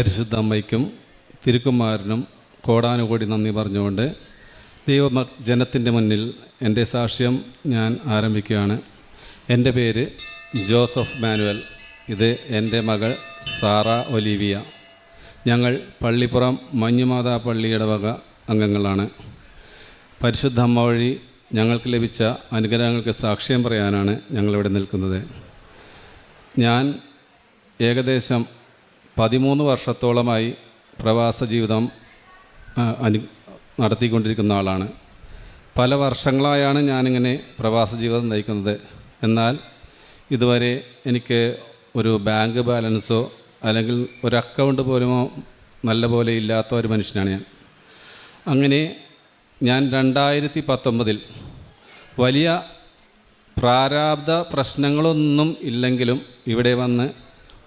പരിശുദ്ധ അമ്മയ്ക്കും തിരുക്കുമാരനും കോടാനുകൂടി നന്ദി പറഞ്ഞുകൊണ്ട് ദൈവ ജനത്തിന്റെ മുന്നിൽ എന്റെ സാക്ഷ്യം ഞാൻ ആരംഭിക്കുകയാണ്. എന്റെ പേര് ജോസഫ് മാനുവൽ. ഇത് എന്റെ മകൾ സാറ ഒലീവിയ. ഞങ്ങൾ പള്ളിപ്പുറം മഞ്ഞുമാതാ പള്ളിയുടെ വക അംഗങ്ങളാണ്. പരിശുദ്ധ അമ്മ വഴി ഞങ്ങൾക്ക് ലഭിച്ച അനുഗ്രഹങ്ങൾക്ക് സാക്ഷ്യം പറയാനാണ് ഞങ്ങളിവിടെ നിൽക്കുന്നത്. ഞാൻ ഏകദേശം പതിമൂന്ന് വർഷത്തോളമായി പ്രവാസ ജീവിതം അനു നടത്തിക്കൊണ്ടിരിക്കുന്ന ആളാണ്. പല വർഷങ്ങളായാണ് ഞാനിങ്ങനെ പ്രവാസ ജീവിതം നയിക്കുന്നത്. എന്നാൽ ഇതുവരെ എനിക്ക് ഒരു ബാങ്ക് ബാലൻസോ അല്ലെങ്കിൽ ഒരു അക്കൗണ്ട് പോലുമോ നല്ല പോലെ ഇല്ലാത്ത ഒരു മനുഷ്യനാണ് ഞാൻ. അങ്ങനെ ഞാൻ രണ്ടായിരത്തി പത്തൊമ്പതിൽ വലിയ പ്രാരാബ്ധ പ്രശ്നങ്ങളൊന്നും ഇല്ലെങ്കിലും ഇവിടെ വന്ന്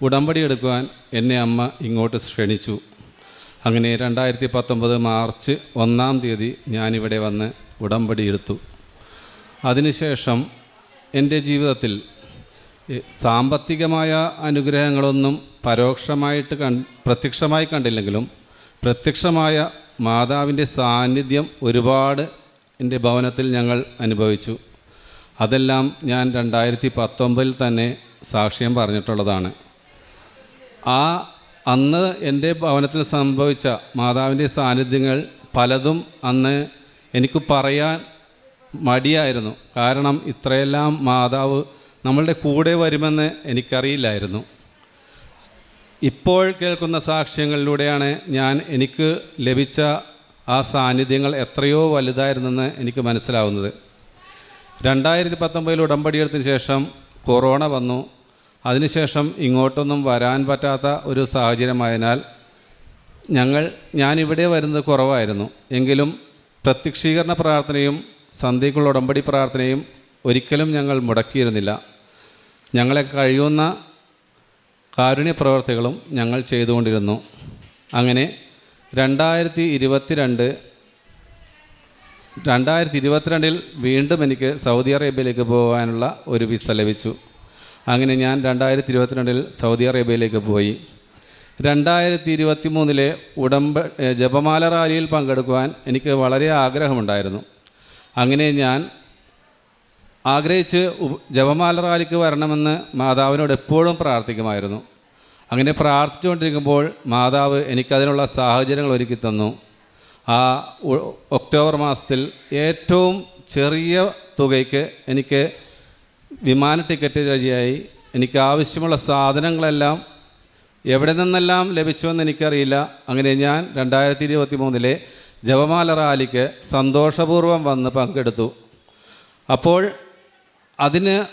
ഉടമ്പടി എടുക്കുവാൻ എന്നെ അമ്മ ഇങ്ങോട്ട് ക്ഷണിച്ചു. അങ്ങനെ രണ്ടായിരത്തി പത്തൊമ്പത് മാർച്ച് ഒന്നാം തീയതി ഞാനിവിടെ വന്ന് ഉടമ്പടി എടുത്തു. അതിനുശേഷം എന്റെ ജീവിതത്തിൽ സാമ്പത്തികമായ അനുഗ്രഹങ്ങളൊന്നും പരോക്ഷമായിട്ട് കൺ പ്രത്യക്ഷമായി കണ്ടില്ലെങ്കിലും പ്രത്യക്ഷമായ മാതാവിന്റെ സാന്നിധ്യം ഒരുപാട് എന്റെ ഭവനത്തിൽ ഞങ്ങൾ അനുഭവിച്ചു. അതെല്ലാം ഞാൻ രണ്ടായിരത്തി പത്തൊമ്പതിൽ തന്നെ സാക്ഷ്യം പറഞ്ഞിട്ടുള്ളതാണ്. ആ അന്ന് എന്റെ ഭവനത്തിൽ സംഭവിച്ച മാതാവിന്റെ സാന്നിധ്യങ്ങൾ പലതും അന്ന് എനിക്ക് പറയാൻ മടിയായിരുന്നു. കാരണം ഇത്രയെല്ലാം മാതാവ് നമ്മളുടെ കൂടെ വരുമെന്ന് എനിക്കറിയില്ലായിരുന്നു. ഇപ്പോൾ കേൾക്കുന്ന സാക്ഷ്യങ്ങളിലൂടെയാണ് ഞാൻ എനിക്ക് ലഭിച്ച ആ സാന്നിധ്യങ്ങൾ എത്രയോ വലുതായിരുന്നെന്ന് എനിക്ക് മനസ്സിലാവുന്നത്. രണ്ടായിരത്തി പത്തൊമ്പതിൽ ഉടമ്പടിയെടുത്തിന് ശേഷം കൊറോണ വന്നു. അതിനുശേഷം ഇങ്ങോട്ടൊന്നും വരാൻ പറ്റാത്ത ഒരു സാഹചര്യമായതിനാൽ ഞങ്ങൾ ഞാനിവിടെ വരുന്നത് കുറവായിരുന്നു. എങ്കിലും പ്രത്യക്ഷീകരണ പ്രാർത്ഥനയും സന്ധ്യയ്ക്കുള്ള ഉടമ്പടി പ്രാർത്ഥനയും ഒരിക്കലും ഞങ്ങൾ മുടക്കിയിരുന്നില്ല. ഞങ്ങളെ കഴിയുന്ന കാരുണ്യ പ്രവർത്തികളും ഞങ്ങൾ ചെയ്തുകൊണ്ടിരുന്നു. അങ്ങനെ രണ്ടായിരത്തി ഇരുപത്തിരണ്ട് രണ്ടായിരത്തി ഇരുപത്തിരണ്ടിൽ വീണ്ടും എനിക്ക് സൗദി അറേബ്യയിലേക്ക് പോകാനുള്ള ഒരു വിസ ലഭിച്ചു. അങ്ങനെ ഞാൻ രണ്ടായിരത്തി ഇരുപത്തിരണ്ടിൽ സൗദി അറേബ്യയിലേക്ക് പോയി. രണ്ടായിരത്തി ഇരുപത്തി മൂന്നിലെ ഉടമ്പ ജപമാല റാലിയിൽ പങ്കെടുക്കുവാൻ എനിക്ക് വളരെ ആഗ്രഹമുണ്ടായിരുന്നു. അങ്ങനെ ഞാൻ ആഗ്രഹിച്ച് ജപമാല റാലിക്ക് വരണമെന്ന് മാതാവിനോട് എപ്പോഴും പ്രാർത്ഥിക്കുമായിരുന്നു. അങ്ങനെ പ്രാർത്ഥിച്ചുകൊണ്ടിരിക്കുമ്പോൾ മാതാവ് എനിക്കതിനുള്ള സാഹചര്യങ്ങൾ ഒരുക്കി തന്നു. ആ ഒക്ടോബർ മാസത്തിൽ ഏറ്റവും ചെറിയ തുകയ്ക്ക് എനിക്ക് വിമാന ടിക്കറ്റ് വഴിയായി എനിക്ക് ആവശ്യമുള്ള സാധനങ്ങളെല്ലാം എവിടെ നിന്നെല്ലാം ലഭിച്ചുവെന്ന് എനിക്കറിയില്ല. അങ്ങനെ ഞാൻ രണ്ടായിരത്തി ഇരുപത്തി മൂന്നിലെ ജപമാല റാലിക്ക് സന്തോഷപൂർവം വന്ന് പങ്കെടുത്തു. അപ്പോൾ അതിന്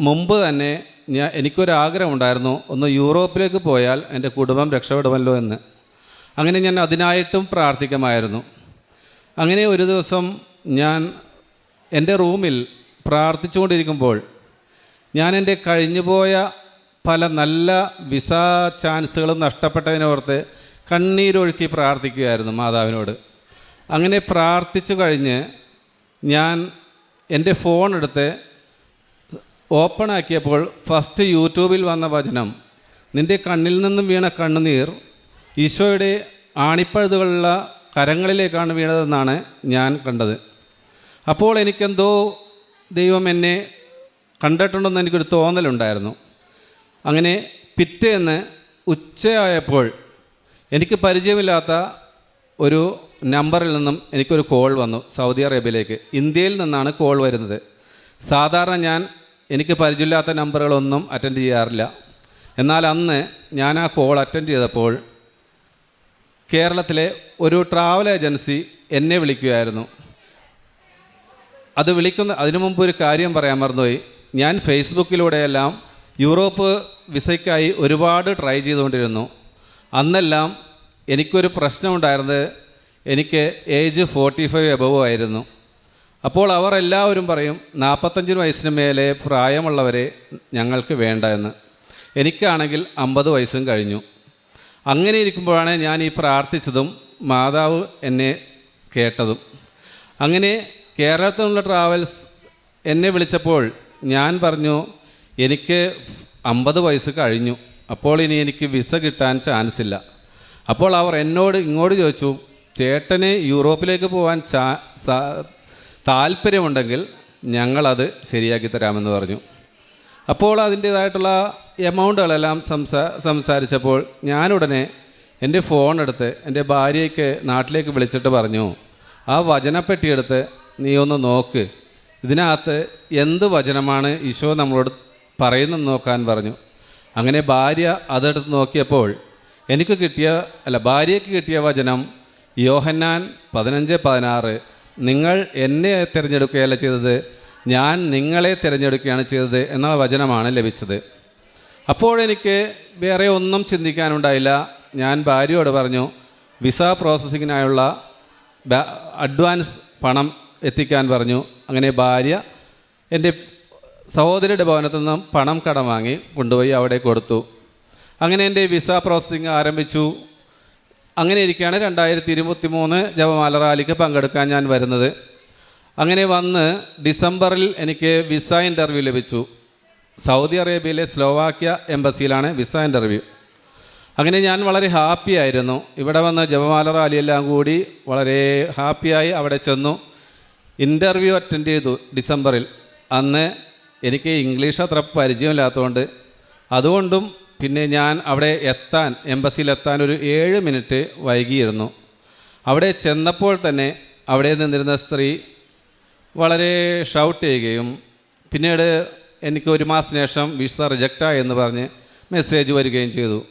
മുമ്പ് തന്നെ ഞാൻ എനിക്കൊരാഗ്രഹമുണ്ടായിരുന്നു. ഒന്ന് യൂറോപ്പിലേക്ക് പോയാൽ എന്റെ കുടുംബം രക്ഷപ്പെടുമല്ലോ എന്ന്. അങ്ങനെ ഞാൻ അതിനായിട്ടും പ്രാർത്ഥിക്കുമായിരുന്നു. അങ്ങനെ ഒരു ദിവസം ഞാൻ എന്റെ റൂമിൽ പ്രാർത്ഥിച്ചുകൊണ്ടിരിക്കുമ്പോൾ ഞാൻ എന്റെ കഴിഞ്ഞുപോയ പല നല്ല വിസ ചാൻസുകളും നഷ്ടപ്പെട്ടതിനെ ഓർത്ത് കണ്ണീരൊഴുക്കി പ്രാർത്ഥിക്കുകയായിരുന്നു മാതാവിനോട്. അങ്ങനെ പ്രാർത്ഥിച്ചു കഴിഞ്ഞ് ഞാൻ എന്റെ ഫോൺ എടുത്ത് ഓപ്പൺ ആക്കിയപ്പോൾ ഫസ്റ്റ് യൂട്യൂബിൽ വന്ന വചനം നിന്റെ കണ്ണിൽ നിന്നും വീണ കണ്ണുനീർ ഈശോയുടെ ആണിപ്പഴുതുകളുള്ള കരങ്ങളിലേക്കാണ് വീണതെന്നാണ് ഞാൻ കണ്ടത്. അപ്പോൾ എനിക്കെന്തോ ദൈവം എന്നെ കണ്ടിട്ടുണ്ടെന്ന് എനിക്കൊരു തോന്നലുണ്ടായിരുന്നു. അങ്ങനെ പിറ്റേന്ന് ഉച്ചയായപ്പോൾ എനിക്ക് പരിചയമില്ലാത്ത ഒരു നമ്പറിൽ നിന്നും എനിക്കൊരു കോൾ വന്നു സൗദി അറേബ്യയിലേക്ക്. ഇന്ത്യയിൽ നിന്നാണ് കോൾ വരുന്നത്. സാധാരണ ഞാൻ എനിക്ക് പരിചയമില്ലാത്ത നമ്പറുകളൊന്നും അറ്റൻഡ് ചെയ്യാറില്ല. എന്നാൽ അന്ന് ഞാൻ ആ കോൾ അറ്റൻഡ് ചെയ്തപ്പോൾ കേരളത്തിലെ ഒരു ട്രാവൽ ഏജൻസി എന്നെ വിളിക്കുകയായിരുന്നു. അത് വിളിക്കുന്ന അതിനു മുമ്പ് ഒരു കാര്യം പറയാൻ മറന്നുപോയി. ഞാൻ ഫേസ്ബുക്കിലൂടെയെല്ലാം യൂറോപ്പ് വിസയ്ക്കായി ഒരുപാട് ട്രൈ ചെയ്തുകൊണ്ടിരുന്നു. അന്നെല്ലാം എനിക്കൊരു പ്രശ്നമുണ്ടായിരുന്നത് എനിക്ക് ഏജ് ഫോർട്ടി ഫൈവ് എബവ് ആയിരുന്നു. അപ്പോൾ അവർ എല്ലാവരും പറയും നാൽപ്പത്തഞ്ചിന് വയസ്സിന് മേലെ പ്രായമുള്ളവരെ ഞങ്ങൾക്ക് വേണ്ട എന്ന്. എനിക്കാണെങ്കിൽ അമ്പത് വയസ്സും കഴിഞ്ഞു. അങ്ങനെ ഇരിക്കുമ്പോഴാണ് ഞാൻ ഈ പ്രാർത്ഥിച്ചതും മാതാവ് എന്നെ കേട്ടതും. അങ്ങനെ കേരളത്തിൽ നിന്നുള്ള ട്രാവൽസ് എന്നെ വിളിച്ചപ്പോൾ ഞാൻ പറഞ്ഞു എനിക്ക് അമ്പത് വയസ്സ് കഴിഞ്ഞു. അപ്പോൾ ഇനി എനിക്ക് വിസ കിട്ടാൻ ചാൻസ് ഇല്ല. അപ്പോൾ അവർ എന്നോട് ഇങ്ങോട്ട് ചോദിച്ചു ചേട്ടന് യൂറോപ്പിലേക്ക് പോകാൻ ചാ താല്പര്യമുണ്ടെങ്കിൽ ഞങ്ങളത് ശരിയാക്കി തരാമെന്ന് പറഞ്ഞു. അപ്പോൾ അതിന്റേതായിട്ടുള്ള എമൗണ്ടുകളെല്ലാം സംസാ സംസാരിച്ചപ്പോൾ ഞാനുടനെ എന്റെ ഫോൺ എടുത്ത് എന്റെ ഭാര്യയ്ക്ക് നാട്ടിലേക്ക് വിളിച്ചിട്ട് പറഞ്ഞു ആ വചനപ്പെട്ടി എടുത്ത് നീ ഒന്ന് നോക്ക്. ഇതിനകത്ത് എന്ത് വചനമാണ് ഈശോ നമ്മളോട് പറയുന്നത് നോക്കാൻ പറഞ്ഞു. അങ്ങനെ ഭാര്യ അതെടുത്ത് നോക്കിയപ്പോൾ എനിക്ക് കിട്ടിയ അല്ല ഭാര്യയ്ക്ക് കിട്ടിയ വചനം യോഹന്നാൻ പതിനഞ്ച് പതിനാറ്. നിങ്ങൾ എന്നെ തിരഞ്ഞെടുക്കുകയല്ല ചെയ്തത് ഞാൻ നിങ്ങളെ തിരഞ്ഞെടുക്കുകയാണ് ചെയ്തത് എന്നുള്ള വചനമാണ് ലഭിച്ചത്. അപ്പോഴെനിക്ക് വേറെ ഒന്നും ചിന്തിക്കാനുണ്ടായില്ല. ഞാൻ ഭാര്യയോട് പറഞ്ഞു വിസ പ്രോസസ്സിങ്ങിനായുള്ള അഡ്വാൻസ് പണം എത്തിക്കാൻ പറഞ്ഞു. അങ്ങനെ ഭാര്യ എന്റെ സഹോദരിയുടെ ഭവനത്തിൽ നിന്നും പണം കടം വാങ്ങി കൊണ്ടുപോയി അവിടെ കൊടുത്തു. അങ്ങനെ എന്റെ വിസ പ്രോസസ്സിങ് ആരംഭിച്ചു. അങ്ങനെ ഇരിക്കുകയാണ് രണ്ടായിരത്തി ഇരുപത്തി മൂന്ന് ജപമാല റാലിക്ക് പങ്കെടുക്കാൻ ഞാൻ വരുന്നത്. അങ്ങനെ വന്ന് ഡിസംബറിൽ എനിക്ക് വിസ ഇന്റർവ്യൂ ലഭിച്ചു. സൗദി അറേബ്യയിലെ സ്ലോവാക്യ എംബസിയിലാണ് വിസ ഇന്റർവ്യൂ. അങ്ങനെ ഞാൻ വളരെ ഹാപ്പി ആയിരുന്നു ഇവിടെ വന്ന് ജപമാല റാലിയെല്ലാം കൂടി വളരെ ഹാപ്പിയായി അവിടെ ചെന്നു. ഇന്റർവ്യൂ അറ്റൻഡ് ചെയ്തു ഡിസംബറിൽ. അന്ന് എനിക്ക് ഇംഗ്ലീഷ് അത്ര പരിചയമില്ലാത്തതുകൊണ്ട് അതുകൊണ്ടും പിന്നെ ഞാൻ അവിടെ എത്താൻ എംബസിയിലെത്താൻ ഒരു ഏഴ് മിനിറ്റ് വൈകിയിരുന്നു. അവിടെ ചെന്നപ്പോൾ തന്നെ അവിടെ നിന്നിരുന്ന സ്ത്രീ വളരെ ഷൗട്ട് ചെയ്യുകയും പിന്നീട് എനിക്ക് ഒരു മാസത്തിന് ശേഷം വിസ റിജക്റ്റായി എന്ന് പറഞ്ഞ് മെസ്സേജ് വരികയും ചെയ്തു.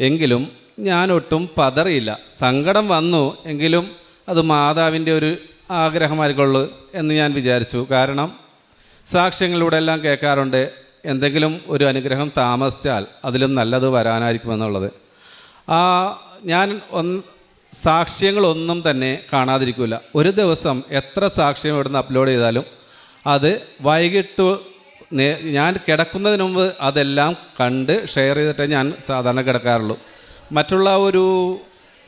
എങ്കിലും ഞാനൊട്ടും പതറിയില്ല. സങ്കടം വന്നു. എങ്കിലും അത് മാതാവിന്റെ ഒരു ആഗ്രഹമായിരിക്കുള്ളൂ എന്ന് ഞാൻ വിചാരിച്ചു. കാരണം സാക്ഷ്യങ്ങളിലൂടെ എല്ലാം കേൾക്കാറുണ്ട്. എന്തെങ്കിലും ഒരു അനുഗ്രഹം താമസിച്ചാൽ അതിലും നല്ലത് വരാനായിരിക്കുമെന്നുള്ളത്. ആ ഞാൻ ഒന്ന് സാക്ഷ്യങ്ങളൊന്നും തന്നെ കാണാതിരിക്കില്ല ഒരു ദിവസം എത്ര സാക്ഷ്യം ഇവിടുന്ന് അപ്ലോഡ് ചെയ്താലും അത് വൈകിട്ട് ഞാൻ കിടക്കുന്നതിന് മുമ്പ് അതെല്ലാം കണ്ട് ഷെയർ ചെയ്തിട്ടേ ഞാൻ സാധാരണ കിടക്കാറുള്ളൂ. മറ്റുള്ള ഒരു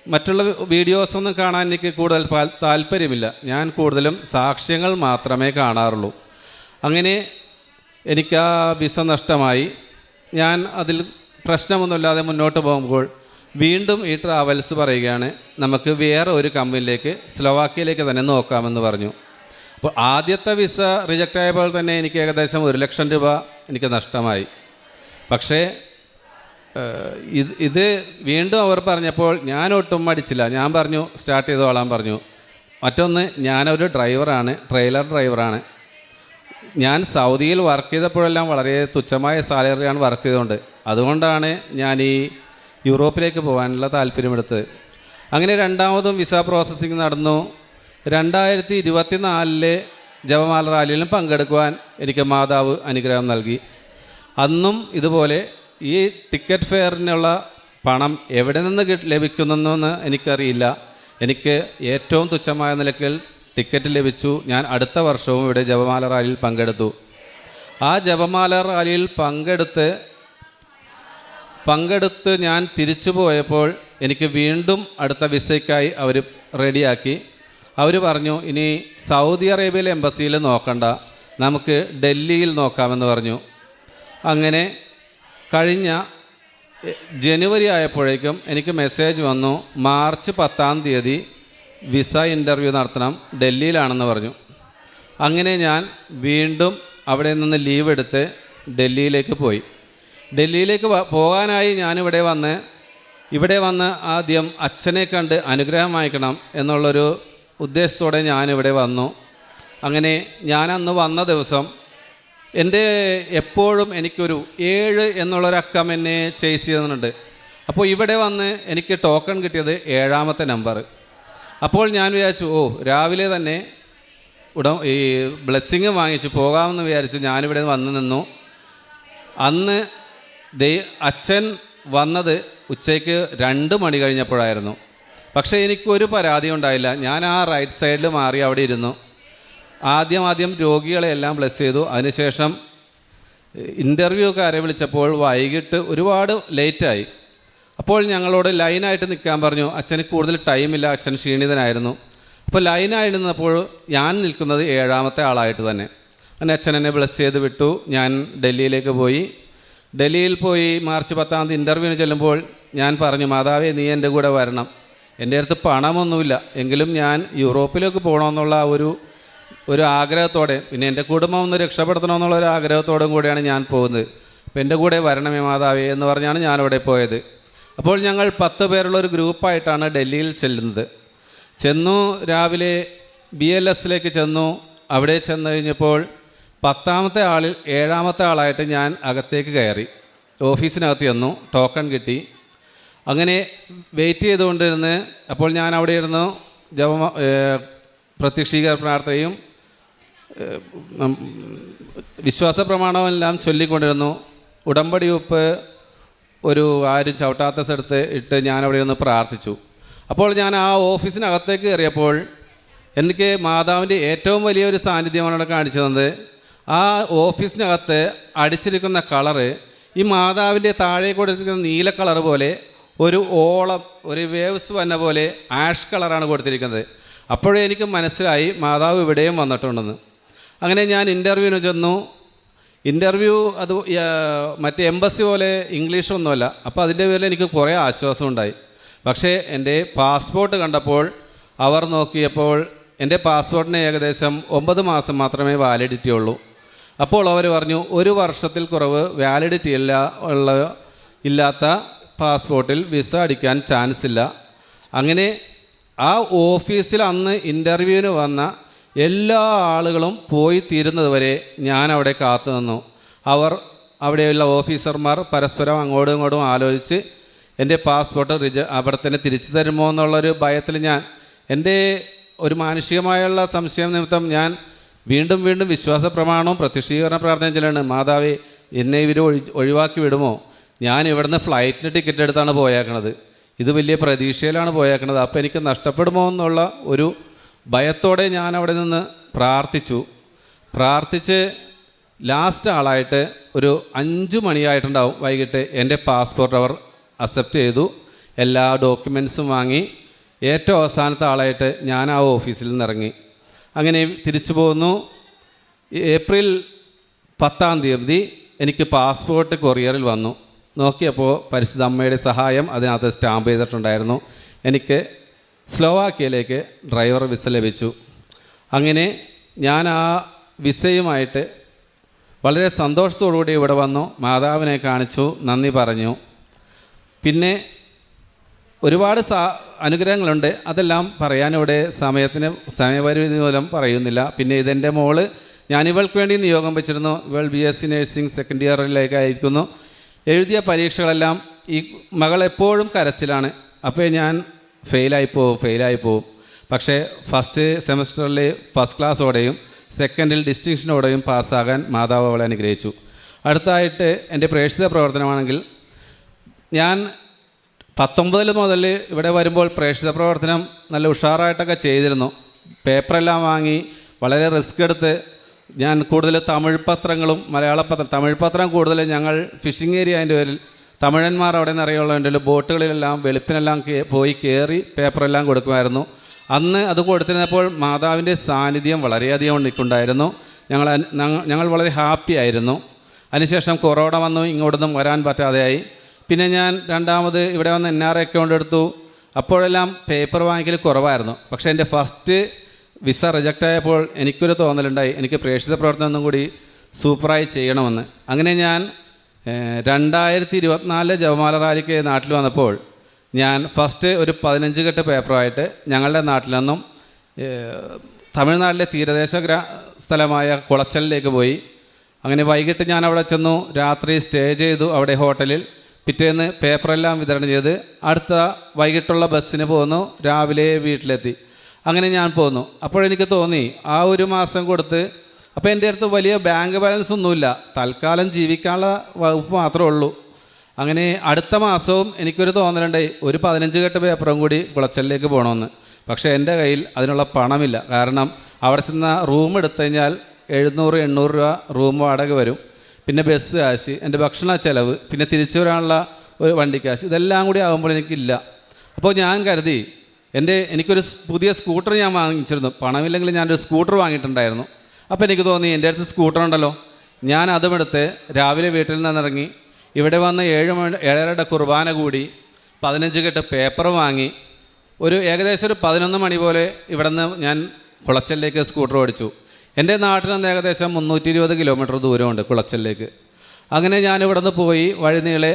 മറ്റുള്ള വീഡിയോസൊന്നും കാണാൻ എനിക്ക് കൂടുതൽ താൽ- താല്പര്യമില്ല. ഞാൻ കൂടുതലും സാക്ഷ്യങ്ങൾ മാത്രമേ കാണാറുള്ളൂ. അങ്ങനെ എനിക്ക് ആ വിസ നഷ്ടമായി. ഞാൻ അതിൽ പ്രശ്നമൊന്നുമില്ലാതെ മുന്നോട്ട് പോകുമ്പോൾ വീണ്ടും ഈ ട്രാവൽസ് പറയുകയാണ് നമുക്ക് വേറെ ഒരു കമ്പനിയിലേക്ക് സ്ലോവാക്യയിലേക്ക് തന്നെ നോക്കാമെന്ന് പറഞ്ഞു. അപ്പോൾ ആദ്യത്തെ വിസ റിജക്റ്റ് ആയപ്പോൾ തന്നെ എനിക്ക് ഏകദേശം ഒരു ലക്ഷം രൂപ എനിക്ക് നഷ്ടമായി. പക്ഷേ ഇത് ഇത് വീണ്ടും അവർ പറഞ്ഞപ്പോൾ ഞാൻ ഒട്ടും അടിച്ചില്ല ഞാൻ പറഞ്ഞു സ്റ്റാർട്ട് ചെയ്തോളാൻ പറഞ്ഞു. മറ്റൊന്ന് ഞാനൊരു ഡ്രൈവറാണ് ട്രെയിലർ ഡ്രൈവറാണ്. ഞാൻ സൗദിയിൽ വർക്ക് ചെയ്തപ്പോഴെല്ലാം വളരെ തുച്ഛമായ സാലറിയാണ് വർക്ക് ചെയ്തുകൊണ്ട് അതുകൊണ്ടാണ് ഞാൻ ഈ യൂറോപ്പിലേക്ക് പോകാനുള്ള താല്പര്യമെടുത്തത്. അങ്ങനെ രണ്ടാമതും വിസ പ്രോസസ്സിങ് നടന്നു. രണ്ടായിരത്തി ഇരുപത്തി നാലിലെ ജപമാല റാലിയിലും പങ്കെടുക്കുവാൻ എനിക്ക് മാതാവ് അനുഗ്രഹം നൽകി. അന്നും ഇതുപോലെ ഈ ടിക്കറ്റ് ഫെയറിനുള്ള പണം എവിടെ നിന്ന് ലഭിക്കുന്നെന്ന് എനിക്കറിയില്ല. എനിക്ക് ഏറ്റവും തുച്ഛമായ നിലയ്ക്കിൽ ടിക്കറ്റ് ലഭിച്ചു. ഞാൻ അടുത്ത വർഷവും ഇവിടെ ജപമാല റാലിയിൽ പങ്കെടുത്തു. ആ ജപമാല റാലിയിൽ പങ്കെടുത്ത് പങ്കെടുത്ത് ഞാൻ തിരിച്ചു പോയപ്പോൾ എനിക്ക് വീണ്ടും അടുത്ത വിസയ്ക്കായി അവർ റെഡിയാക്കി. അവർ പറഞ്ഞു ഇനി സൗദി അറേബ്യയിലെ എംബസിയിൽ നോക്കണ്ട. നമുക്ക് ഡൽഹിയിൽ നോക്കാമെന്ന് പറഞ്ഞു. അങ്ങനെ കഴിഞ്ഞ ജനുവരി ആയപ്പോഴേക്കും എനിക്ക് മെസ്സേജ് വന്നു മാർച്ച് പത്താം തീയതി വിസ ഇന്റർവ്യൂ നടത്തണം ഡൽഹിയിലാണെന്ന് പറഞ്ഞു. അങ്ങനെ ഞാൻ വീണ്ടും അവിടെ നിന്ന് ലീവ് എടുത്ത് ഡൽഹിയിലേക്ക് പോയി. ഡൽഹിയിലേക്ക് പോകാനായി ഞാനിവിടെ വന്ന് ഇവിടെ വന്ന് ആദ്യം അച്ഛനെ കണ്ട് അനുഗ്രഹം വാങ്ങിക്കണം എന്നുള്ളൊരു ഉദ്ദേശത്തോടെ ഞാനിവിടെ വന്നു. അങ്ങനെ ഞാൻ അന്ന് വന്ന ദിവസം എന്റെ എപ്പോഴും എനിക്കൊരു ഏഴ് എന്നുള്ളൊരക്കം എന്നെ ചേസ് ചെയ്യുന്നുണ്ട്. അപ്പോൾ ഇവിടെ വന്ന് എനിക്ക് ടോക്കൺ കിട്ടിയത് ഏഴാമത്തെ നമ്പർ അപ്പോൾ ഞാൻ വിചാരിച്ചു ഓ രാവിലെ തന്നെ ഉട ഈ ബ്ലെസ്സിങ് വാങ്ങിച്ചു പോകാമെന്ന് വിചാരിച്ച് ഞാനിവിടെ വന്ന് നിന്നു. അന്ന് ദൈ അച്ഛൻ വന്നത് ഉച്ചയ്ക്ക് രണ്ട് മണി കഴിഞ്ഞപ്പോഴായിരുന്നു. പക്ഷേ എനിക്കൊരു പരാതി ഉണ്ടായില്ല ഞാൻ ആ റൈറ്റ് സൈഡിൽ മാറി അവിടെ ഇരുന്നു. ആദ്യം ആദ്യം രോഗികളെ എല്ലാം ബ്ലസ് ചെയ്തു. അതിനുശേഷം ഇന്റർവ്യൂക്കാരെ വിളിച്ചപ്പോൾ വൈകിട്ട് ഒരുപാട് ലേറ്റായി അപ്പോൾ ഞങ്ങളോട് ലൈനായിട്ട് നിൽക്കാൻ പറഞ്ഞു അച്ഛന് കൂടുതൽ ടൈമില്ല അച്ഛൻ ക്ഷീണിതനായിരുന്നു. അപ്പോൾ ലൈനായി നിന്നപ്പോൾ ഞാൻ നിൽക്കുന്നത് ഏഴാമത്തെ ആളായിട്ട് തന്നെ. അങ്ങനെ അച്ഛൻ എന്നെ ബ്ലസ് ചെയ്ത് വിട്ടു. ഞാൻ ഡൽഹിയിലേക്ക് പോയി. ഡൽഹിയിൽ പോയി മാർച്ച് പത്താം തീയതി ഇന്റർവ്യൂവിന് ചെല്ലുമ്പോൾ ഞാൻ പറഞ്ഞു മാതാവേ നീ എന്റെ കൂടെ വരണം. എന്റെ അടുത്ത് പണമൊന്നുമില്ല. എങ്കിലും ഞാൻ യൂറോപ്പിലേക്ക് പോകണമെന്നുള്ള ഒരു ഒരു ആഗ്രഹത്തോടെ പിന്നെ എന്റെ കുടുംബം ഒന്ന് രക്ഷപ്പെടുത്തണമെന്നുള്ള ഒരു ആഗ്രഹത്തോടും കൂടിയാണ് ഞാൻ പോകുന്നത്. അപ്പം എന്റെ കൂടെ വരണമേ മാതാവേ എന്ന് പറഞ്ഞാണ് ഞാൻ അവിടെ പോയത്. അപ്പോൾ ഞങ്ങൾ പത്ത് പേരുള്ള ഒരു ഗ്രൂപ്പായിട്ടാണ് ഡൽഹിയിൽ ചെല്ലുന്നത്. ചെന്നു രാവിലെ ബി എൽ എസിലേക്ക് ചെന്നു. അവിടെ ചെന്ന് കഴിഞ്ഞപ്പോൾ പത്താമത്തെ ആളിൽ ഏഴാമത്തെ ആളായിട്ട് ഞാൻ അകത്തേക്ക് കയറി. ഓഫീസിനകത്ത് ചെന്നു ടോക്കൺ കിട്ടി. അങ്ങനെ വെയിറ്റ് ചെയ്തുകൊണ്ടിരുന്ന് അപ്പോൾ ഞാൻ അവിടെ ഇരുന്നു. ജപ പ്രത്യക്ഷീകര പ്രാർത്ഥനയും വിശ്വാസ പ്രമാണമെല്ലാം ചൊല്ലിക്കൊണ്ടിരുന്നു. ഉടമ്പടി ഉപ്പ് ഒരു ആരും ചവിട്ടാത്ത സ്ഥലത്ത് ഇട്ട് ഞാൻ അവിടെ ഇരുന്ന് പ്രാർത്ഥിച്ചു. അപ്പോൾ ഞാൻ ആ ഓഫീസിനകത്തേക്ക് കയറിയപ്പോൾ എനിക്ക് മാതാവിന്റെ ഏറ്റവും വലിയൊരു സാന്നിധ്യമാണ് അവിടെ കാണിച്ചു തന്നത്. ആ ഓഫീസിനകത്ത് അടിച്ചിരിക്കുന്ന കളറ് ഈ മാതാവിന്റെ താഴെ കൊടുത്തിരിക്കുന്ന നീല കളർ പോലെ ഒരു ഓളം ഒരു വേവ്സ് വന്ന പോലെ ആഷ് കളറാണ് കൊടുത്തിരിക്കുന്നത്. അപ്പോഴേ എനിക്ക് മനസ്സിലായി മാതാവ് ഇവിടെയും വന്നിട്ടുണ്ടെന്ന്. അങ്ങനെ ഞാൻ ഇന്റർവ്യൂവിന് ചെന്നു. ഇന്റർവ്യൂ അത് മറ്റേ എംബസി പോലെ ഇംഗ്ലീഷൊന്നുമല്ല. അപ്പോൾ അതിന്റെ പേരിൽ എനിക്ക് കുറേ ആശ്വാസം ഉണ്ടായി പക്ഷേ എന്റെ പാസ്പോർട്ട് കണ്ടപ്പോൾ അവർ നോക്കിയപ്പോൾ എന്റെ പാസ്പോർട്ടിന് ഏകദേശം ഒമ്പത് മാസം മാത്രമേ വാലിഡിറ്റി ഉള്ളൂ. അപ്പോൾ അവർ പറഞ്ഞു ഒരു വർഷത്തിൽ കുറവ് വാലിഡിറ്റി ഇല്ല ഉള്ള ഇല്ലാത്ത പാസ്പോർട്ടിൽ വിസ അടിക്കാൻ ചാൻസ് ഇല്ല. അങ്ങനെ ആ ഓഫീസിൽ അന്ന് ഇന്റർവ്യൂവിന് വന്ന എല്ലാ ആളുകളും പോയി തീരുന്നത് വരെ ഞാൻ അവിടെ കാത്തു നിന്നു. അവർ അവിടെയുള്ള ഓഫീസർമാർ പരസ്പരം അങ്ങോട്ടും ഇങ്ങോട്ടും ആലോചിച്ച് എന്റെ പാസ്പോർട്ട് റിജ അവിടെ തന്നെ തിരിച്ചു തരുമോ എന്നുള്ളൊരു ഭയത്തിൽ ഞാൻ എന്റെ ഒരു മാനുഷികമായുള്ള സംശയം നിമിത്തം ഞാൻ വീണ്ടും വീണ്ടും വിശ്വാസ പ്രമാണവും പ്രത്യക്ഷീകരണ പ്രാർത്ഥന ചെല്ലാണ് മാതാവേ എന്നെ ഇവർ ഒഴി ഒഴിവാക്കി വിടുമോ? ഞാൻ ഇവിടുന്ന് ഫ്ലൈറ്റിന് ടിക്കറ്റ് എടുത്താണ് പോയേക്കണത്. ഇത് വലിയ പ്രതീക്ഷയിലാണ് പോയേക്കുന്നത് അപ്പോൾ എനിക്ക് നഷ്ടപ്പെടുമോ എന്നുള്ള ഒരു ഭയത്തോടെ ഞാൻ അവിടെ നിന്ന് പ്രാർത്ഥിച്ചു. പ്രാർത്ഥിച്ച് ലാസ്റ്റ് ആളായിട്ട് ഒരു അഞ്ച് മണിയായിട്ടുണ്ടാവും. വൈകിട്ട് എന്റെ പാസ്പോർട്ട് അവർ അക്സെപ്റ്റ് ചെയ്തു. എല്ലാ ഡോക്യുമെൻസും വാങ്ങി. ഏറ്റവും അവസാനത്തെ ആളായിട്ട് ഞാൻ ആ ഓഫീസിൽ നിന്ന് ഇറങ്ങി. അങ്ങനെ തിരിച്ചു പോകുന്നു ഏപ്രിൽ പത്താം തീയതി എനിക്ക് പാസ്പോർട്ട് കൊറിയറിൽ വന്നു. നോക്കിയപ്പോൾ പരിശുദ്ധ അമ്മയുടെ സഹായം അതിനകത്ത് സ്റ്റാമ്പ് ചെയ്തിട്ടുണ്ടായിരുന്നു. എനിക്ക് സ്ലോവാക്കിയയിലേക്ക് ഡ്രൈവർ വിസ ലഭിച്ചു. അങ്ങനെ ഞാൻ ആ വിസയുമായിട്ട് വളരെ സന്തോഷത്തോടുകൂടി ഇവിടെ വന്നു മാതാവിനെ കാണിച്ചു നന്ദി പറഞ്ഞു. പിന്നെ ഒരുപാട് സാ അനുഗ്രഹങ്ങളുണ്ട്. അതെല്ലാം പറയാനിവിടെ സമയത്തിന് സമയപരിമിതി മൂലം പറയുന്നില്ല. പിന്നെ ഇതെന്റെ മോൾ ഞാൻ ഇവൾക്ക് വേണ്ടി നിയോഗം വെച്ചിരുന്നു. ഇവൾ B S C nursing second ഇയറിലേക്കായിരിക്കുന്നു എഴുതിയ പരീക്ഷകളെല്ലാം ഈ മകൾ എപ്പോഴും കരച്ചിലാണ്. അപ്പോൾ ഞാൻ ഫെയിലായി പോവും ഫെയിലായി പോവും പക്ഷേ ഫസ്റ്റ് സെമസ്റ്ററിൽ ഫസ്റ്റ് ക്ലാസ്സോടെയും സെക്കൻഡിൽ ഡിസ്റ്റിങ്ഷനോടെയും പാസ്സാകാൻ മാതാവ് അവളെ അനുഗ്രഹിച്ചു. അടുത്തായിട്ട് എന്റെ പ്രേക്ഷിത പ്രവർത്തനമാണെങ്കിൽ ഞാൻ പത്തൊമ്പതിൽ മുതൽ ഇവിടെ വരുമ്പോൾ പ്രേക്ഷിത പ്രവർത്തനം നല്ല ഉഷാറായിട്ടൊക്കെ ചെയ്തിരുന്നു. പേപ്പറെല്ലാം വാങ്ങി വളരെ റിസ്ക് എടുത്ത് ഞാൻ കൂടുതൽ തമിഴ് പത്രങ്ങളും മലയാള പത്രം തമിഴ് പത്രം കൂടുതൽ ഞങ്ങൾ ഫിഷിംഗ് ഏരിയ അതിന്റെ പേരിൽ തമിഴന്മാർ അവിടെ നിറയുള്ളതിന്റെ ബോട്ടുകളിലെല്ലാം വെളുപ്പിനെല്ലാം പോയി കയറി പേപ്പറെല്ലാം കൊടുക്കുമായിരുന്നു. അന്ന് അത് കൊടുത്തിരുന്നപ്പോൾ മാതാവിന്റെ സാന്നിധ്യം വളരെയധികം എനിക്കുണ്ടായിരുന്നു. ഞങ്ങൾ ഞങ്ങൾ വളരെ ഹാപ്പി ആയിരുന്നു. അതിനുശേഷം കൊറോണ വന്നു ഇങ്ങോട്ടൊന്നും വരാൻ പറ്റാതെയായി. പിന്നെ ഞാൻ രണ്ടാമത് ഇവിടെ വന്ന് എൻ ആർ അക്കൗണ്ട് എടുത്തു. അപ്പോഴെല്ലാം പേപ്പർ വാങ്ങിക്കൽ കുറവായിരുന്നു. പക്ഷേ എന്റെ ഫസ്റ്റ് വിസ റിജക്റ്റ് ആയപ്പോൾ എനിക്കൊരു തോന്നലുണ്ടായി. എനിക്ക് പ്രേക്ഷിത പ്രവർത്തനം കൂടി സൂപ്പറായി ചെയ്യണമെന്ന്. അങ്ങനെ ഞാൻ രണ്ടായിരത്തി ഇരുപത്തിനാല് ജവമാല റാലിക്ക് നാട്ടിൽ വന്നപ്പോൾ ഞാൻ ഫസ്റ്റ് ഒരു പതിനഞ്ച് കെട്ട് പേപ്പറായിട്ട് ഞങ്ങളുടെ നാട്ടിൽ നിന്നും തമിഴ്നാട്ടിലെ തീരദേശ ഗ്രാ സ്ഥലമായ കുളച്ചലിലേക്ക് പോയി. അങ്ങനെ വൈകിട്ട് ഞാൻ അവിടെ ചെന്നു. രാത്രി സ്റ്റേ ചെയ്തു അവിടെ ഹോട്ടലിൽ പിറ്റേന്ന് പേപ്പറെല്ലാം വിതരണം ചെയ്ത് അടുത്ത വൈകിട്ടുള്ള ബസ്സിന് പോന്നു. രാവിലെ വീട്ടിലെത്തി. അങ്ങനെ ഞാൻ പോന്നു. അപ്പോഴെനിക്ക് തോന്നി ആ ഒരു മാസം കൊടുത്ത് അപ്പോൾ എന്റെ അടുത്ത് വലിയ ബാങ്ക് ബാലൻസ് ഒന്നുമില്ല. തൽക്കാലം ജീവിക്കാനുള്ള വകുപ്പ് മാത്രമേ ഉള്ളൂ. അങ്ങനെ അടുത്ത മാസവും എനിക്കൊരു തോന്നലുണ്ടായി ഒരു പതിനഞ്ച് കെട്ട് പേപ്പറും കൂടി കുളച്ചലിലേക്ക് പോകണമെന്ന്. പക്ഷേ എന്റെ കയ്യിൽ അതിനുള്ള പണമില്ല. കാരണം അവിടെ ചെന്ന റൂം എടുത്തു കഴിഞ്ഞാൽ എഴുന്നൂറ് എണ്ണൂറ് രൂപ റൂം വാടക വരും. പിന്നെ ബസ് കാശ് എന്റെ ഭക്ഷണ ചെലവ് പിന്നെ തിരിച്ചു വരാനുള്ള ഒരു വണ്ടി കാശ് ഇതെല്ലാം കൂടി ആകുമ്പോൾ എനിക്കില്ല. അപ്പോൾ ഞാൻ കരുതി എന്റെ എനിക്കൊരു പുതിയ സ്കൂട്ടർ ഞാൻ വാങ്ങിച്ചിരുന്നു. പണമില്ലെങ്കിൽ ഞാനൊരു സ്കൂട്ടർ വാങ്ങിയിട്ടുണ്ടായിരുന്നു. അപ്പോൾ എനിക്ക് തോന്നി എന്റെ അടുത്ത് സ്കൂട്ടർ ഉണ്ടല്ലോ. ഞാൻ അതുമെടുത്ത് രാവിലെ വീട്ടിൽ നിന്നിറങ്ങി. ഇവിടെ വന്ന് ഏഴ് മണി ഏഴരയുടെ കുർബാന കൂടി പതിനഞ്ച് കെട്ട് പേപ്പർ വാങ്ങി. ഒരു ഏകദേശം ഒരു പതിനൊന്ന് മണി പോലെ ഇവിടെ നിന്ന് ഞാൻ കുളച്ചലിലേക്ക് സ്കൂട്ടർ ഓടിച്ചു. എന്റെ നാട്ടിൽ നിന്ന് ഏകദേശം മുന്നൂറ്റി ഇരുപത് കിലോമീറ്റർ ദൂരമുണ്ട് കുളച്ചലിലേക്ക്. അങ്ങനെ ഞാൻ ഇവിടെ നിന്ന് പോയി വഴിനീളെ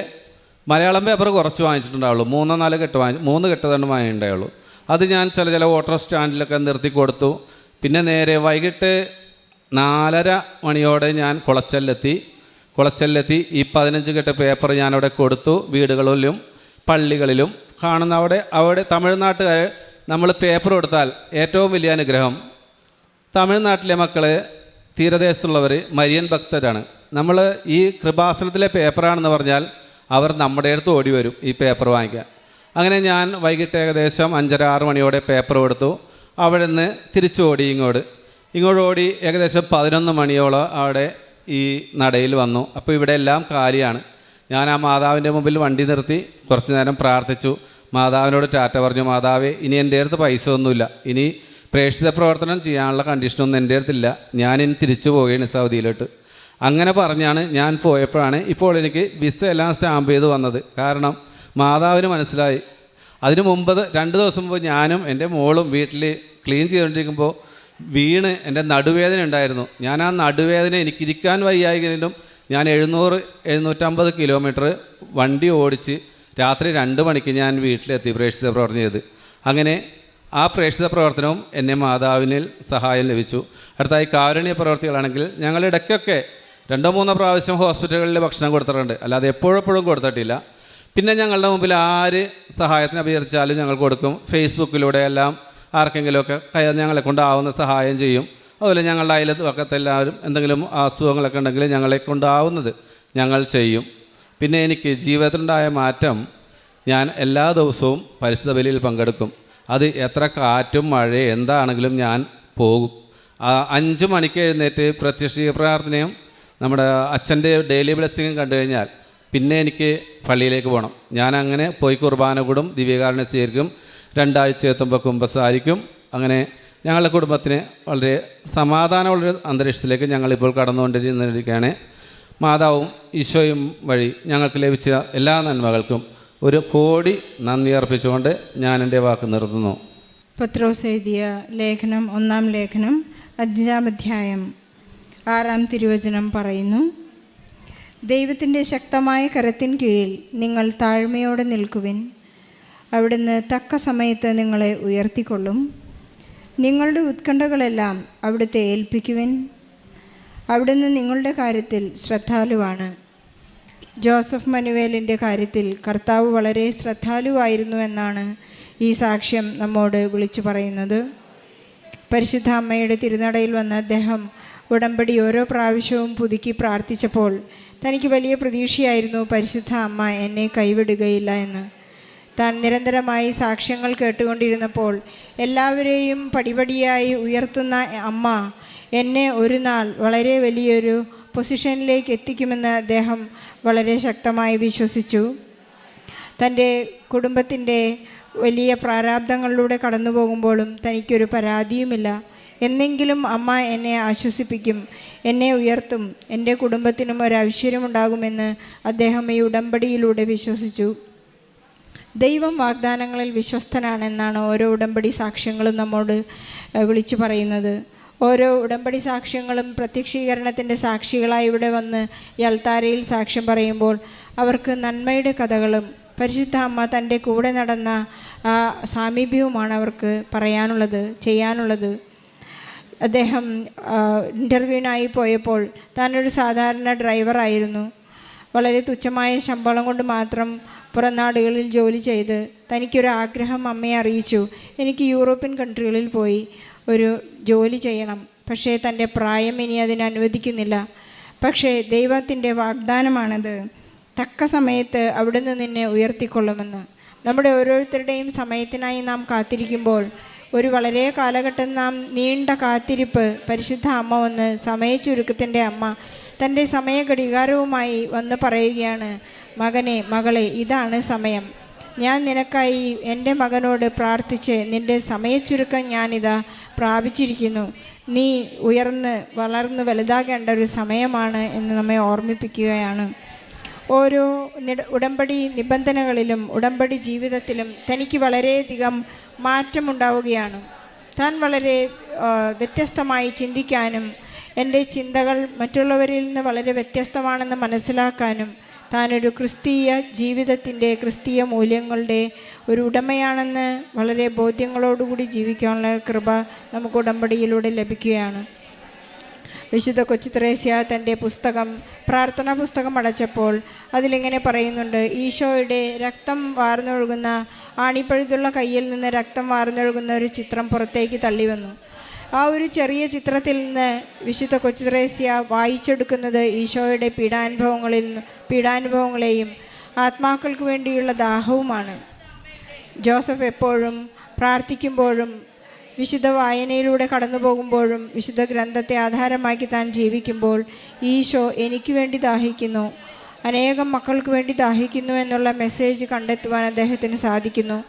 മലയാളം പേപ്പർ കുറച്ച് വാങ്ങിച്ചിട്ടുണ്ടാവുള്ളൂ. മൂന്നോ നാല് കെട്ട് വാങ്ങി മൂന്ന് കെട്ട് തന്നെ വാങ്ങിയിട്ടുണ്ടായുള്ളൂ അത് ഞാൻ ചില ചില ഓട്ടോ സ്റ്റാൻഡിലൊക്കെ നിർത്തി കൊടുത്തു. പിന്നെ നേരെ വൈകിട്ട് നാലര മണിയോടെ ഞാൻ കുളച്ചലിലെത്തി. കുളച്ചലിലെത്തി ഈ പതിനഞ്ച് കെട്ട് പേപ്പർ ഞാനവിടെ കൊടുത്തു വീടുകളിലും പള്ളികളിലും. കാണുന്ന അവിടെ അവിടെ തമിഴ്നാട്ടുകാർ നമ്മൾ പേപ്പർ കൊടുത്താൽ ഏറ്റവും വലിയ അനുഗ്രഹം. തമിഴ്നാട്ടിലെ മക്കൾ തീരദേശത്തുള്ളവർ മരിയൻ ഭക്തരാണ്. നമ്മൾ ഈ കൃപാസനത്തിലെ പേപ്പറാണെന്ന് പറഞ്ഞാൽ അവർ നമ്മുടെ അടുത്ത് ഓടി വരും ഈ പേപ്പർ വാങ്ങിക്കാൻ. അങ്ങനെ ഞാൻ വൈകിട്ട് ഏകദേശം അഞ്ചര ആറ് മണിയോടെ പേപ്പർ കൊടുത്തു. അവിടെ നിന്ന് തിരിച്ചു ഓടി ഇങ്ങോട്ട്. ഇങ്ങോട്ട് ഓടി ഏകദേശം പതിനൊന്ന് മണിയോളം അവിടെ ഈ നടയിൽ വന്നു. അപ്പോൾ ഇവിടെ എല്ലാം കാലിയാണ്. ഞാൻ ആ മാതാവിന്റെ മുമ്പിൽ വണ്ടി നിർത്തി കുറച്ച് നേരം പ്രാർത്ഥിച്ചു. മാതാവിനോട് ടാറ്റ പറഞ്ഞു മാതാവേ ഇനി എന്റെ അടുത്ത് പൈസ ഒന്നുമില്ല. ഇനി പ്രേക്ഷിത പ്രവർത്തനം ചെയ്യാനുള്ള കണ്ടീഷനൊന്നും എന്റെ അടുത്തില്ല. ഞാൻ ഇനി തിരിച്ചു പോവുകയാണ് സൗദിയിലോട്ട്. അങ്ങനെ പറഞ്ഞാണ് ഞാൻ പോയപ്പോഴാണ് ഇപ്പോൾ എനിക്ക് വിസ എല്ലാം സ്റ്റാമ്പ് ചെയ്ത് വന്നത്. കാരണം മാതാവിന് മനസ്സിലായി. അതിനു മുമ്പ് രണ്ട് ദിവസം മുമ്പ് ഞാനും എന്റെ മോളും വീട്ടിൽ ക്ലീൻ ചെയ്തുകൊണ്ടിരിക്കുമ്പോൾ വീണ് എന്റെ നടുവേദന ഉണ്ടായിരുന്നു. ഞാൻ ആ നടുവേദന എനിക്കിരിക്കാൻ വയ്യായെങ്കിലും ഞാൻ എഴുന്നൂറ് എഴുന്നൂറ്റമ്പത് കിലോമീറ്റർ വണ്ടി ഓടിച്ച് രാത്രി രണ്ട് മണിക്ക് ഞാൻ വീട്ടിലെത്തി പ്രേക്ഷിത പ്രവർത്തനം ചെയ്ത്. അങ്ങനെ ആ പ്രേക്ഷിത പ്രവർത്തനവും എന്നെ മാതാവിനിൽ സഹായം ലഭിച്ചു. അടുത്തായി കാരുണ്യ പ്രവർത്തികളാണെങ്കിൽ ഞങ്ങൾ ഇടയ്ക്കൊക്കെ രണ്ടോ മൂന്നോ പ്രാവശ്യം ഹോസ്പിറ്റലുകളിൽ ഭക്ഷണം കൊടുത്തിട്ടുണ്ട്. അല്ലാതെ എപ്പോഴെപ്പോഴും കൊടുത്തിട്ടില്ല. പിന്നെ ഞങ്ങളുടെ മുമ്പിൽ ആര് സഹായത്തിന് അഭ്യർത്ഥിച്ചാലും ഞങ്ങൾ കൊടുക്കും. ഫേസ്ബുക്കിലൂടെ എല്ലാം ആർക്കെങ്കിലുമൊക്കെ ഞങ്ങളെ കൊണ്ടാവുന്ന സഹായം ചെയ്യും. അതുപോലെ ഞങ്ങളുടെ അയലത്തൊക്കത്തെ എല്ലാവരും എന്തെങ്കിലും അസുഖങ്ങളൊക്കെ ഉണ്ടെങ്കിൽ ഞങ്ങളെ കൊണ്ടാവുന്നത് ഞങ്ങൾ ചെയ്യും. പിന്നെ എനിക്ക് ജീവിതത്തിലുണ്ടായ മാറ്റം ഞാൻ എല്ലാ ദിവസവും പരിശുദ്ധ ബലിയിൽ പങ്കെടുക്കും. അത് എത്ര കാറ്റും മഴയും എന്താണെങ്കിലും ഞാൻ പോകും. അഞ്ച് മണിക്ക് എഴുന്നേറ്റ് പ്രത്യക്ഷ പ്രാർത്ഥനയും നമ്മുടെ അച്ഛന്റെ ഡെയിലി ബ്ലെസ്സിങ്ങും കണ്ടു കഴിഞ്ഞാൽ പിന്നെ എനിക്ക് പള്ളിയിലേക്ക് പോകണം ഞാൻ അങ്ങനെ പോയി കുർബാന കൂടും ദിവ്യകാരണ സ്വീകരിക്കും രണ്ടാഴ്ച എത്തുമ്പോൾ കുമ്പസാരിക്കും. അങ്ങനെ ഞങ്ങളുടെ കുടുംബത്തിന് വളരെ സമാധാനമുള്ളൊരു അന്തരീക്ഷത്തിലേക്ക് ഞങ്ങളിപ്പോൾ കടന്നുകൊണ്ടിരിക്കുകയാണ്. മാതാവും ഈശോയും വഴി ഞങ്ങൾക്ക് ലഭിച്ച എല്ലാ നന്മകൾക്കും ഒരു കോടി നന്ദി അർപ്പിച്ചുകൊണ്ട് ഞാൻ എന്റെ വാക്ക് നിർത്തുന്നു. പത്രോസ് എഴുതിയ ലേഖനം ഒന്നാം ലേഖനം അഞ്ചാം അധ്യായം ആറാം തിരുവചനം പറയുന്നു. ദൈവത്തിന്റെ ശക്തമായ കരത്തിൻ കീഴിൽ നിങ്ങൾ താഴ്മയോടെ നിൽക്കുവിൻ. അവിടുന്ന് തക്ക സമയത്ത് നിങ്ങളെ ഉയർത്തിക്കൊള്ളും. നിങ്ങളുടെ ഉത്കണ്ഠകളെല്ലാം അവിടുത്തെ ഏൽപ്പിക്കുവിൻ. അവിടുന്ന് നിങ്ങളുടെ കാര്യത്തിൽ ശ്രദ്ധാലുവാണ്. ജോസഫ് മനുവേലിന്റെ കാര്യത്തിൽ കർത്താവ് വളരെ ശ്രദ്ധാലുവായിരുന്നു എന്നാണ് ഈ സാക്ഷ്യം നമ്മോട് വിളിച്ചു പറയുന്നത്. പരിശുദ്ധ അമ്മയുടെ തിരുനടയിൽ വന്ന അദ്ദേഹം ഉടമ്പടി ഓരോ പ്രാവശ്യവും പുതുക്കി പ്രാർത്ഥിച്ചപ്പോൾ തനിക്ക് വലിയ പ്രതീക്ഷയായിരുന്നു പരിശുദ്ധ അമ്മ എന്നെ കൈവിടുകയില്ല എന്ന്. താൻ നിരന്തരമായി സാക്ഷ്യങ്ങൾ കേട്ടുകൊണ്ടിരുന്നപ്പോൾ എല്ലാവരെയും പടിപടിയായി ഉയർത്തുന്ന അമ്മ എന്നെ ഒരു നാൾ വളരെ വലിയൊരു പൊസിഷനിലേക്ക് എത്തിക്കുമെന്ന് അദ്ദേഹം വളരെ ശക്തമായി വിശ്വസിച്ചു. തന്റെ കുടുംബത്തിന്റെ വലിയ പ്രാരാബ്ദങ്ങളിലൂടെ കടന്നു പോകുമ്പോഴും തനിക്കൊരു പരാതിയുമില്ല. എന്നെങ്കിലും അമ്മ എന്നെ ആശ്വസിപ്പിക്കും എന്നെ ഉയർത്തും എന്റെ കുടുംബത്തിനും ഒരു ഐശ്വര്യമുണ്ടാകുമെന്ന് അദ്ദേഹം ഈ ഉടമ്പടിയിലൂടെ വിശ്വസിച്ചു. ദൈവം വാഗ്ദാനങ്ങളിൽ വിശ്വസ്തനാണെന്നാണ് ഓരോ ഉടമ്പടി സാക്ഷ്യങ്ങളും നമ്മോട് വിളിച്ചു പറയുന്നത്. ഓരോ ഉടമ്പടി സാക്ഷ്യങ്ങളും പ്രത്യക്ഷീകരണത്തിന്റെ സാക്ഷികളായി ഇവിടെ വന്ന് യൽത്താരയിൽ സാക്ഷ്യം പറയുമ്പോൾ അവർക്ക് നന്മയുടെ കഥകളും പരിശുദ്ധ അമ്മ തന്റെ കൂടെ നടന്ന സാമീപ്യവുമാണ് അവർക്ക് പറയാനുള്ളത് ചെയ്യാനുള്ളത്. അദ്ദേഹം ഇന്റർവ്യൂവിനായി പോയപ്പോൾ താനൊരു സാധാരണ ഡ്രൈവറായിരുന്നു വളരെ തുച്ഛമായ ശമ്പളം കൊണ്ട് മാത്രം പുറം നാടുകളിൽ ജോലി ചെയ്ത് തനിക്കൊരു ആഗ്രഹം അമ്മയെ അറിയിച്ചു. എനിക്ക് യൂറോപ്യൻ കൺട്രികളിൽ പോയി ഒരു ജോലി ചെയ്യണം. പക്ഷേ തന്റെ പ്രായം ഇനി അതിന് അനുവദിക്കുന്നില്ല. പക്ഷേ ദൈവത്തിന്റെ വാഗ്ദാനമാണത്. തക്ക സമയത്ത് അവിടുന്ന് നിന്നെ ഉയർത്തിക്കൊള്ളുമെന്ന്. നമ്മുടെ ഓരോരുത്തരുടെയും സമയത്തിനായി നാം കാത്തിരിക്കുമ്പോൾ ഒരു വളരെ കാലഘട്ടം നാം നീണ്ട കാത്തിരിപ്പ് പരിശുദ്ധ അമ്മ വന്ന് സമയച്ചുരുക്കത്തിന്റെ അമ്മ തന്റെ സമയ ഘടികാരവുമായി വന്ന് പറയുകയാണ് മകനെ മകളെ ഇതാണ് സമയം. ഞാൻ നിനക്കായി എന്റെ മകനോട് പ്രാർത്ഥിച്ച് നിന്റെ സമയച്ചുരുക്കം ഞാനിതാ പ്രാപിച്ചിരിക്കുന്നു. നീ ഉയർന്ന് വളർന്ന് വലുതാകേണ്ട ഒരു സമയമാണ് എന്ന് നമ്മെ ഓർമ്മിപ്പിക്കുകയാണ്. ഓരോ ഉടമ്പടി നിബന്ധനകളിലും ഉടമ്പടി ജീവിതത്തിലും തനിക്ക് വളരെയധികം മാറ്റമുണ്ടാവുകയാണ്. താൻ വളരെ വ്യത്യസ്തമായി ചിന്തിക്കാനും എന്റെ ചിന്തകൾ മറ്റുള്ളവരിൽ നിന്ന് വളരെ വ്യത്യസ്തമാണെന്ന് മനസ്സിലാക്കാനും താനൊരു ക്രിസ്തീയ ജീവിതത്തിന്റെ ക്രിസ്തീയ മൂല്യങ്ങളുടെ ഒരു ഉടമയാണെന്ന് വളരെ ബോധ്യങ്ങളോടുകൂടി ജീവിക്കാനുള്ള കൃപ നമുക്ക് ഉടമ്പടിയിലൂടെ ലഭിക്കുകയാണ്. വിശുദ്ധ കൊച്ചു ത്രേസ്യ തന്റെ പുസ്തകം പ്രാർത്ഥനാ പുസ്തകം അടച്ചപ്പോൾ അതിലിങ്ങനെ പറയുന്നുണ്ട് ഈശോയുടെ രക്തം വാർന്നൊഴുകുന്ന ആണിപ്പഴുതുള്ള കയ്യിൽ നിന്ന് രക്തം വാർന്നൊഴുകുന്ന ഒരു ചിത്രം പുറത്തേക്ക് തള്ളി വന്നു ആ ഒരു ചെറിയ ചിത്രത്തിൽ നിന്ന് വിശുദ്ധ കൊച്ചുത്രേസ്യ വായിച്ചെടുക്കുന്നത് ഈശോയുടെ പീഡാനുഭവങ്ങളിൽ പീഡാനുഭവങ്ങളെയും ആത്മാക്കൾക്ക് വേണ്ടിയുള്ള ദാഹവുമാണ്. ജോസഫ് എപ്പോഴും പ്രാർത്ഥിക്കുമ്പോഴും വിശുദ്ധ വായനയിലൂടെ കടന്നു പോകുമ്പോഴും വിശുദ്ധ ഗ്രന്ഥത്തെ ആധാരമാക്കി താൻ ജീവിക്കുമ്പോൾ ഈശോ എനിക്ക് വേണ്ടി ദാഹിക്കുന്നു. അനേകം മക്കൾക്ക് വേണ്ടി ദാഹിക്കുന്നു എന്നുള്ള മെസ്സേജ് കണ്ടെത്തുവാൻ അദ്ദേഹത്തിന് സാധിക്കുന്നു.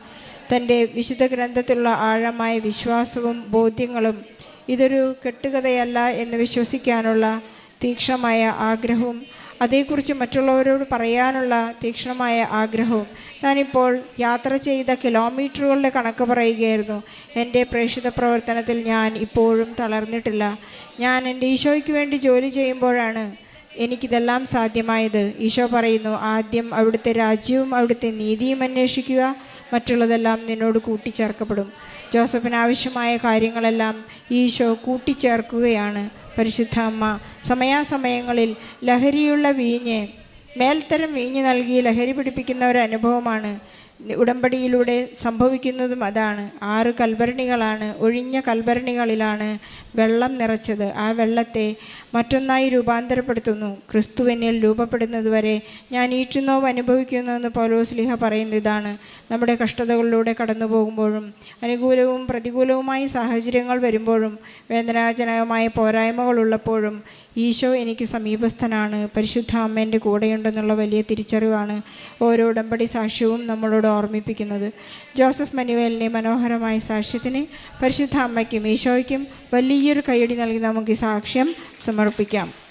തന്റെ വിശുദ്ധ ഗ്രന്ഥത്തിലുള്ള ആഴമായ വിശ്വാസവും ബോധ്യങ്ങളും ഇതൊരു കെട്ടുകഥയല്ല എന്ന് വിശ്വസിക്കാനുള്ള തീക്ഷണമായ ആഗ്രഹവും അതേക്കുറിച്ച് മറ്റുള്ളവരോട് പറയാനുള്ള തീക്ഷണമായ ആഗ്രഹവും ഞാനിപ്പോൾ യാത്ര ചെയ്ത കിലോമീറ്ററുകളുടെ കണക്ക് പറയുകയായിരുന്നു. എന്റെ പ്രേക്ഷിത പ്രവർത്തനത്തിൽ ഞാൻ ഇപ്പോഴും തളർന്നിട്ടില്ല. ഞാൻ എന്റെ ഈശോയ്ക്ക് വേണ്ടി ജോലി ചെയ്യുമ്പോഴാണ് എനിക്കിതെല്ലാം സാധ്യമായത്. ഈശോ പറയുന്നു ആദ്യം അവിടുത്തെ രാജ്യവും അവിടുത്തെ നീതിയും അന്വേഷിക്കുക. മറ്റുള്ളതെല്ലാം നിന്നോട് കൂട്ടിച്ചേർക്കപ്പെടും. ജോസഫിന് ആവശ്യമായ കാര്യങ്ങളെല്ലാം ഈശോ കൂട്ടിച്ചേർക്കുകയാണ്. പരിശുദ്ധ അമ്മ സമയാസമയങ്ങളിൽ ലഹരിയുള്ള വീഞ്ഞ് മേൽത്തരം വീഞ്ഞ് നൽകി ലഹരി പിടിപ്പിക്കുന്ന ഒരു അനുഭവമാണ്. ഉടമ്പടിയിലൂടെ സംഭവിക്കുന്നതും അതാണ്. ആറ് കൽഭരണികളാണ്. ഒഴിഞ്ഞ കൽഭരണികളിലാണ് വെള്ളം നിറച്ചത്. ആ വെള്ളത്തെ മറ്റൊന്നായി രൂപാന്തരപ്പെടുത്തുന്നു. ക്രിസ്തുവിനിൽ രൂപപ്പെടുന്നതുവരെ ഞാൻ ഈറ്റുന്നോവ് അനുഭവിക്കുന്നു എന്ന് പൗലോസ്ലിഹ പറയുന്ന ഇതാണ്. നമ്മുടെ കഷ്ടതകളിലൂടെ കടന്നു പോകുമ്പോഴും അനുകൂലവും പ്രതികൂലവുമായ സാഹചര്യങ്ങൾ വരുമ്പോഴും വേദനാജനകമായ പോരായ്മകളുള്ളപ്പോഴും ഈശോ എനിക്ക് സമീപസ്ഥനാണ്. പരിശുദ്ധ അമ്മേന്റെ കൂടെയുണ്ടെന്നുള്ള വലിയ തിരിച്ചറിവാണ് ഓരോ ഉടമ്പടി സാക്ഷ്യവും നമ്മളോട് ഓർമ്മിപ്പിക്കുന്നത്. ജോസഫ് മനുവേലിന്റെ മനോഹരമായ സാക്ഷ്യത്തിന് പരിശുദ്ധ അമ്മയ്ക്കും ഈശോയ്ക്കും വലിയൊരു കൈയടി നൽകി നമുക്ക് സാക്ഷ്യം സമർപ്പിക്കാം.